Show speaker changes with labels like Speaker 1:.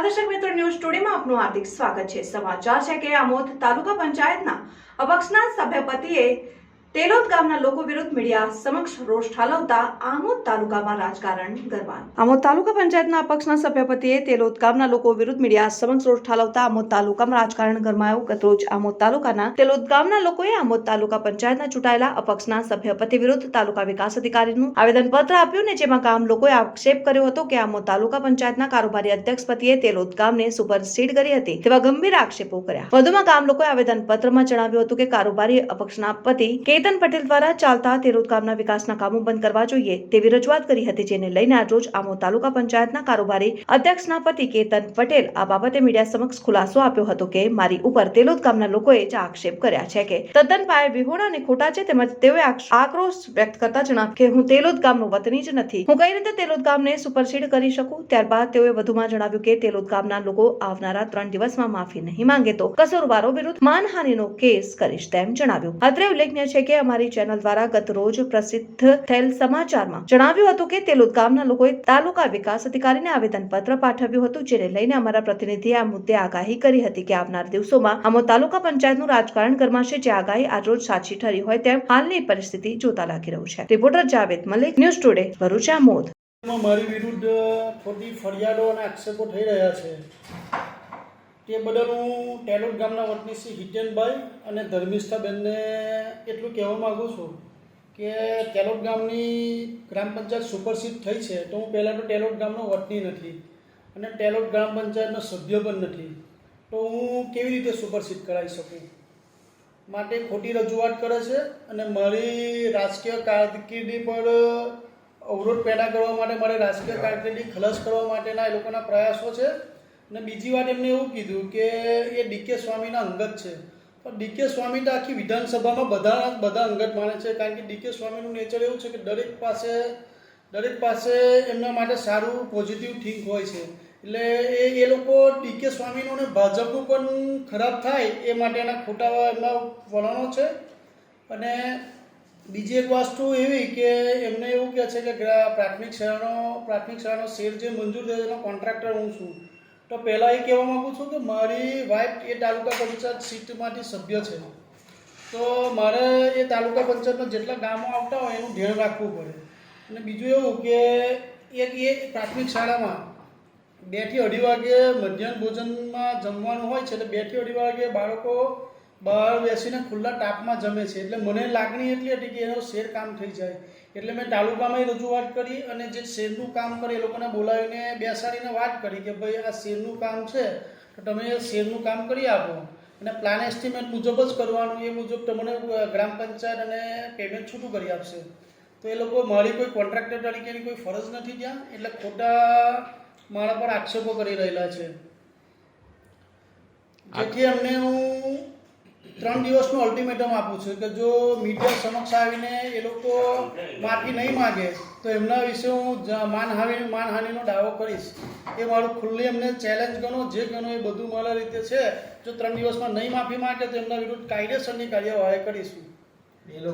Speaker 1: નમસ્કાર દર્શક મિત્રો ન્યૂઝ ટુડેમાં આપનું હાર્દિક સ્વાગત છે. સમાચાર છે કે આમોદ તાલુકા પંચાયતના અપક્ષના સભ્યપતિએ તેલોદ ગામના લોકો વિરુદ્ધ મીડિયા સમક્ષ રોષ ઠાલવતા આમોદ તાલુકામાં રાજકારણ ગરમાયું તાલુકા પંચાયતના અપક્ષના ગરમાયું. ગતરોજ આમોદ તાલુકાના તેલોદ ગામના લોકોએ આમોદ તાલુકા પંચાયતના ચૂંટાયેલા અપક્ષના સભ્યપતિ વિરુદ્ધ તાલુકા વિકાસ અધિકારીનું આવેદનપત્ર આપ્યું ને જેમાં ગામ લોકોએ આક્ષેપ કર્યો હતો કે આમોદ તાલુકા પંચાયતના કારોબારી અધ્યક્ષ પતિએ તેલોદ ગામને સુપરસીડ કરી હતી તેવા ગંભીર આક્ષેપો કર્યા. વધુમાં ગામ લોકોએ આવેદનપત્રમાં જણાવ્યું હતું કે કારોબારી અપક્ષના પતિ કેતન પટેલ દ્વારા ચાલતા ગામના વિકાસના કામો બંધ કરવા જોઈએ તેવી રજૂઆત કરી હતી, જેને લઈને આજરોજ આમો તાલુકા પંચાયતના કારોબારી અધ્યક્ષના પતિ કેતન પટેલ આ બાબતે મીડિયા સમક્ષ ખુલાસો આપ્યો હતો કે મારી ઉપર તેલોદ લોકોએ જ આક્ષેપ કર્યા છે કે તદ્દન પાયે વિહોણા અને ખોટા છે, તેમજ તેઓએ આક્રોશ વ્યક્ત કરતા જણાવ્યું કે હું તેલોદ ગામનો વતની જ નથી. હું કઈ રીતે તેલોદ ગામને સુપરસીડ કરી શકું? ત્યારબાદ તેઓએ વધુમાં જણાવ્યું કે તેલોદ ગામના લોકો આવનારા ત્રણ દિવસમાં માફી નહીં માંગે તો કસૂરવારો વિરુદ્ધ માનહાનિનો કેસ કરીશ, તેમ જણાવ્યું. અત્રે ઉલ્લેખનીય છે કે અમારી ચેનલ દ્વારા ગત રોજ પ્રસિદ્ધ થયેલ સમાચારમાં જણાવ્યું હતું કે તેલુદ ગામના લોકોએ તાલુકા વિકાસ અધિકારીને આવેદનપત્ર પાઠવ્યું હતું, જેને લઈને અમારા પ્રતિનિધિએ આ મુદ્દે આગાહી કરી હતી કે આવનાર દિવસોમાં આમો તાલુકા પંચાયતનું રાજકારણ ગરમાશે, જે આગાહી આજરોજ સાચી ઠરી હોય તેમ હાલની પરિસ્થિતિ જોતા લાગી રહ્યું છે. Reporter Javed Malik, news today, Bharuch
Speaker 2: મોદ મારી વિરુદ્ધ ખોટી ફરિયાદો અને આક્ષેપો થઈ રહ્યા છે. તે બદલ હું ટેલોટ ગામના વતની શ્રી હિતેનભાઈ અને ધર્મિષ્ઠાબેનને એટલું કહેવા માગું છું કે ટેલોટ ગામની ગ્રામ પંચાયત સુપરસીડ થઈ છે તો હું પહેલાં તો ટેલોટ ગામનો વતની નથી અને ટેલોટ ગ્રામ પંચાયતનો સભ્ય પણ નથી. તો હું કેવી રીતે સુપરસીડ કરાવી શકું? માટે ખોટી રજૂઆત કરે છે અને મારી રાજકીય કારકિર્દી પર અવરોધ પેદા કરવા માટે મારે રાજકીય કારકિર્દી ખલાસ કરવા માટેના એ લોકોના પ્રયાસો છે. અને બીજી વાત એમને એવું કીધું કે એ ડીકે સ્વામીના અંગત છે. પણ ડીકે સ્વામી તો આખી વિધાનસભામાં બધા બધા અંગત માને છે. કારણ કે ડીકે સ્વામીનું નેચર એવું છે કે દરેક પાસે દરેક પાસે એમના માટે સારું પોઝિટિવ થિંક હોય છે. એટલે એ એ લોકો ડીકે સ્વામીનું અને ભાજપનું પણ ખરાબ થાય એ માટેના ખોટા એમના વલણો છે. અને બીજી એક વસ્તુ એવી કે એમને એવું કહે છે કે પ્રાથમિક શાળાનો પ્રાથમિક શાળાનો શેર જે મંજૂર થયો એનો કોન્ટ્રાક્ટર હું છું. તો પહેલાં એ કહેવા માગું છું કે મારી વાઇફ એ તાલુકા પંચાયત સીટમાંથી સભ્ય છે. તો મારે એ તાલુકા પંચાયતમાં જેટલા ગામો આવતા હોય એનું ધ્યાન રાખવું પડે. અને બીજું એવું કે એક એ પ્રાથમિક શાળામાં બેથી અઢી વાગે મધ્યાહન ભોજનમાં જમવાનું હોય છે એટલે બેથી અઢી વાગે બાળકો બહાર બેસીને ખુલ્લા તાપમાં જમે છે. એટલે મને લાગણી એટલી હતી કે એનો શેર કામ થઈ જાય. એટલે મેં તાલુકામાં રજૂઆત કરી અને જે શેરનું કામ કરે એ લોકોને બોલાવીને બેસાડીને વાત કરી કે ભાઈ આ શેરનું કામ છે, તો તમે શેરનું કામ કરી આપો. અને પ્લાન એસ્ટિમેટ મુજબ જ કરવાનું, એ મુજબ તમને ગ્રામ પંચાયત અને પેમેન્ટ છૂટું કરી આપશે. તો એ લોકો મારી કોઈ કોન્ટ્રાક્ટર તરીકેની કોઈ ફરજ નથી ત્યાં, એટલે ખોટા મારા પર આક્ષેપો કરી રહેલા છે. જેથી અમને હું ત્રણ દિવસનું અલ્ટિમેટમ આપું છું કે જો મીડિયા સમક્ષ આવીને એ લોકો માફી નહીં માગે, તો એમના વિશે હું માનહાનિ, માનહાનિનો દાવો કરીશ. એ મારું ખુલ્લી એમને ચેલેન્જ ગણો, જે ગણો એ બધું મારા રીતે છે. જો ત્રણ દિવસમાં નહીં માફી માગે, તો એમના વિરુદ્ધ કાયદેસરની કાર્યવાહી કરીશું.
Speaker 3: એ લોકો